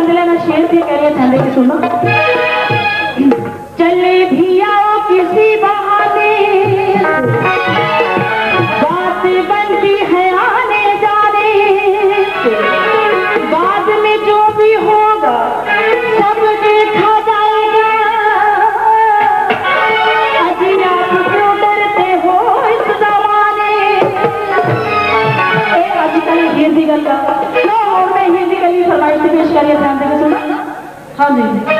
शेर पे कह रहे थे कि सुनो चले भी आओ किसी बहाने। बात बनती है आने जाने। बाद में जो भी होगा, सब देखा हिंदी गल का हिंदी गली फरमाइश पेश करिए ध्यान देकर सुनो हाँ जी